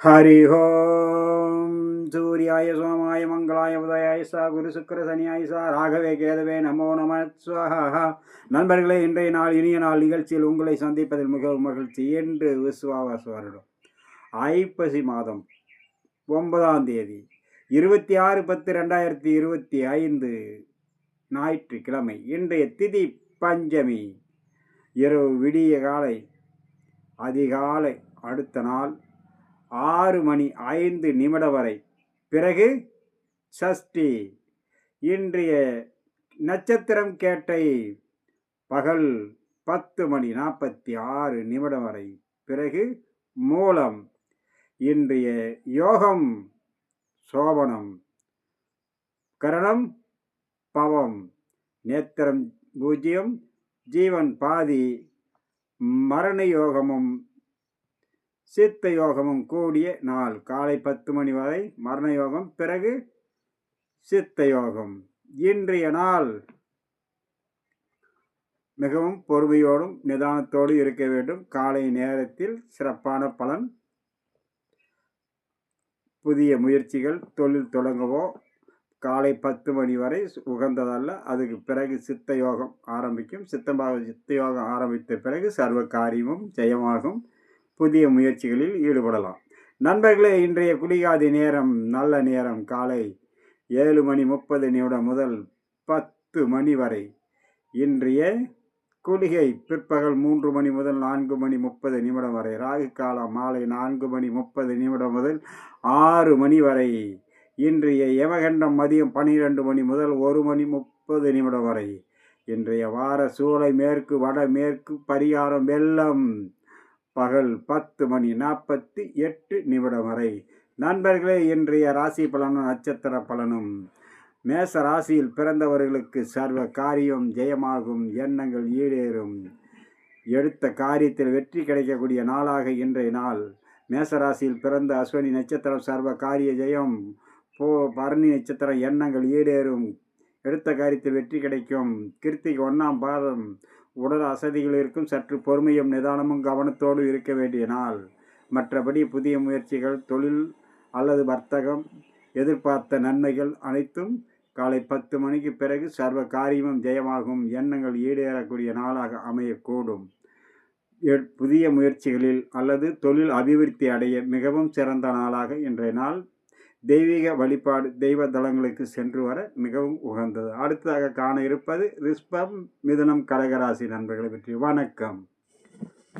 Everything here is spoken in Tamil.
ஹரி ஓம் சூரியாய சோமாய மங்களாய உதயாய சா குரு சுக்கர சனியாய சா ராகவே கேதவே நமோ நம நண்பர்களே இன்றைய நாள் இனிய நாள் நிகழ்ச்சியில் உங்களை சந்திப்பதில் மிகவும் மகிழ்ச்சி என்று விஸ்வாவாச வருடம் ஐப்பசி மாதம் ஒன்பதாம் தேதி இருபத்தி ஆறு பத்து ரெண்டாயிரத்தி இருபத்தி ஐந்து ஞாயிற்றுக்கிழமை இன்றைய திதி பஞ்சமி. இரவு விடிய காலை அதிகாலை அடுத்த நாள் ஆறு மணி ஐந்து நிமிடம் வரை. பிறகு சஷ்டி இன்றைய நட்சத்திரம் கேட்டை பகல் பத்து மணி நாற்பத்தி ஆறு நிமிடம் வரை. பிறகு மூலம் இன்றைய யோகம் சோபனம் கரணம் பவம் நேத்திரம் பூஜ்ஜியம் ஜீவன் பாதி மரண யோகமும் சித்த யோகமும் கூடிய நாள். காலை பத்து மணி வரை மரண யோகம் பிறகு சித்த யோகம் இன்றைய நாள் மிகவும் பொறுமையோடும் நிதானத்தோடு இருக்க வேண்டும். காலை நேரத்தில் சிறப்பான பலன் புதிய முயற்சிகள் தொழில் தொடங்கவோ காலை பத்து மணி வரை உகந்ததல்ல. அதுக்கு பிறகு சித்த யோகம் ஆரம்பிக்கும். சித்தமாக சித்த யோகம் ஆரம்பித்த பிறகு சர்வ காரியமும் ஜெயமாகும். புதிய முயற்சிகளில் ஈடுபடலாம். நண்பர்களே இன்றைய குளிகாதி நேரம் நல்ல நேரம் காலை ஏழு மணி முப்பது நிமிடம் முதல் பத்து மணி வரை. இன்றைய குளிகை பிற்பகல் மூன்று மணி முதல் நான்கு மணி முப்பது நிமிடம் வரை. ராகு காலம் மாலை நான்கு மணி முப்பது நிமிடம் முதல் ஆறு மணி வரை. இன்றைய யமகண்டம் மதியம் பனிரெண்டு மணி முதல் ஒரு மணி முப்பது நிமிடம் வரை. இன்றைய வார சூளை மேற்கு வட மேற்கு பரிகாரம் வெள்ளம். பகல் பத்து மணி நாற்பத்தி எட்டு நிமிடம் வரை. நண்பர்களே இன்றைய ராசி பலனும் நட்சத்திர பலனும். மேச ராசியில் பிறந்தவர்களுக்கு சர்வ காரியம் ஜெயமாகும் எண்ணங்கள் ஈடேறும். எடுத்த காரியத்தில் வெற்றி கிடைக்கக்கூடிய நாளாக இன்றைய நாள். மேசராசியில் பிறந்த அஸ்வினி நட்சத்திரம் சர்வ காரிய ஜெயம். போ பரணி நட்சத்திரம் எண்ணங்கள் ஈடேறும். எடுத்த காரியத்தில் வெற்றி கிடைக்கும். கிருத்திகை ஒன்றாம் பாதம். உடல் அசதிகள் இருக்கும். சற்று பொறுமையும் நிதானமும் கவனத்தோடு இருக்க வேண்டிய நாள் மற்றபடி புதிய முயற்சிகள் தொழில் அல்லது வர்த்தகம் எதிர்பார்த்த நன்மைகள் அனைத்தும் காலை பத்து மணிக்கு பிறகு சர்வ காரியமும் ஜெயமாகும். எண்ணங்கள் ஈடேறக்கூடிய நாளாக அமையக்கூடும். புதிய முயற்சிகளில் அல்லது தொழில் அபிவிருத்தி அடைய மிகவும் சிறந்த நாளாக இன்றைய நாள் தெய்வீக வழிபாடு தெய்வ தலங்களுக்கு சென்று வர மிகவும் உகந்தது. அடுத்ததாக காண இருப்பது ரிஸ்பம் மிதனம் கடகராசி நண்பர்களை பற்றி. வணக்கம்.